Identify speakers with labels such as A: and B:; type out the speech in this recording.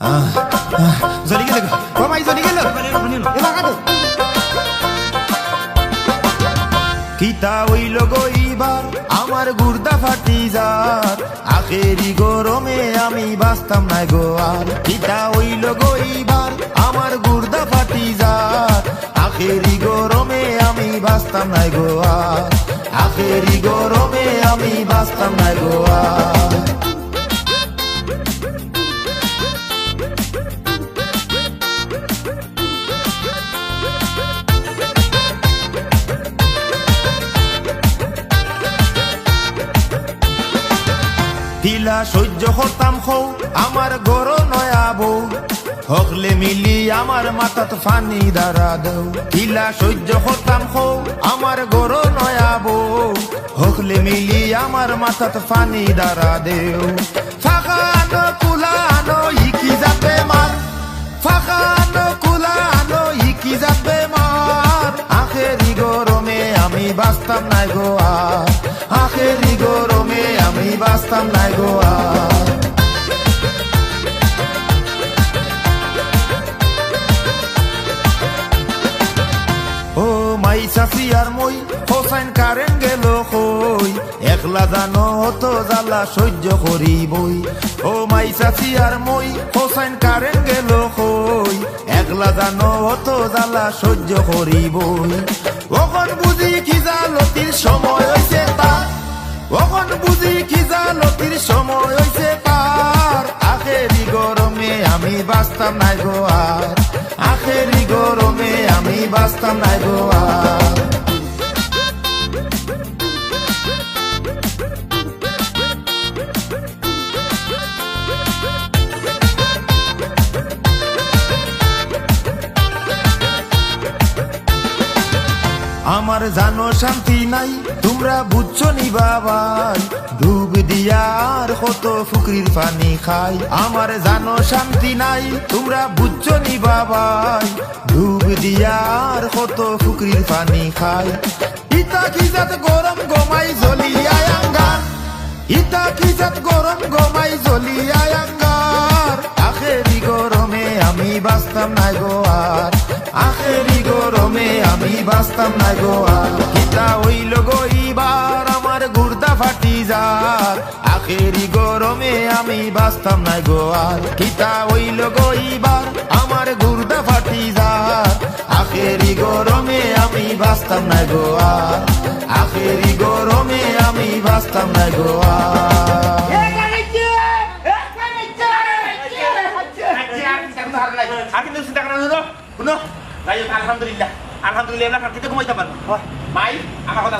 A: জ্বলি গেল কমাই জ্বলি গেল। কিতা হইল গইবার আমার গুর্দা ফাটি যার। আখেরি গরমে আমি বাঁচতাম নাই গো আর। কিতা হইল গইবার আমার গুর্দা ফাটি যার। আখেরি গরমে আমি বাঁচতাম নাই গো আর। আখেরি গরমে আমি বাঁচতাম নাই গো তিলা সহ্য করতাম খৌ আমার গর নয়া বউ। হকলে মিলি আমার মাথাত ফানি দাঁড়া দেও। তিলা সহ্য করতাম খৌ আমার গর নয়া বউ। হকলে মিলি আমার মাথাত ফানি দাঁড়া দেও। ফাঁকা কুলা ইকি যাবে মার? ফাঁকা আনো ইকি যাবে মার? আখেরি গরমে আমি বাঁচতাম নাই গো আখেরি গরমে আমি নাই গো ও মাই চাচি আর মই, হোসাইন কারেন গেল কই একলা জানো হতো জ্বালা সহ্য করিবই ও মাই চাচি আর মই, হোসাইন কারেন গেল কই একলা জানো হতো জ্বালা সহ্য করিবই ওখন বুঝি খিজালতির সময় হইছে তার ওখন বুঝি খিজালতির সময় হইছে পার। আখেরি গরমে আমি বাঁচতাম নাই গো আর। আখেরি গরমে আমি বাঁচতাম নাই গো আর। আমার জানো শান্তি নাই, তোমরা বুঝছ নি বাবাই ডুব দিয়ার কত ফুকরির পানি খাই, আমার জানো শান্তি নাই, তোমরা বুঝছ নি বাবাই ডুব দিয়ার কত ফুকরির পানি খাই। ইতা কি জাত গরম গমাই জ্বলিয়ায় আঙ্গার? ইতা কি জাত গরম গমাই জ্বলিয়ায় আঙ্গার? আখেরি গরমে আমি বাঁচতাম নাই গো। বাঁচতাম নাই গো আর কিতা হইল গইবার আমার গুর্দা ফাটি যার আখেরি গরমে আমি বাঁচতাম নাই গো আর কিতা হইল গইবার আমার গুর্দা ফাটি যার আখেরি গরমে আমি বাঁচতাম নাই গো আর আখেরি গরমে আমি বাঁচতাম নাই গো আর
B: Akin. Ngayon, alhamdulillah. আলহামদুলিল্লাহ আমরা ফাঁকিতে ঘুমাইতে পারব। মাই আমার কথা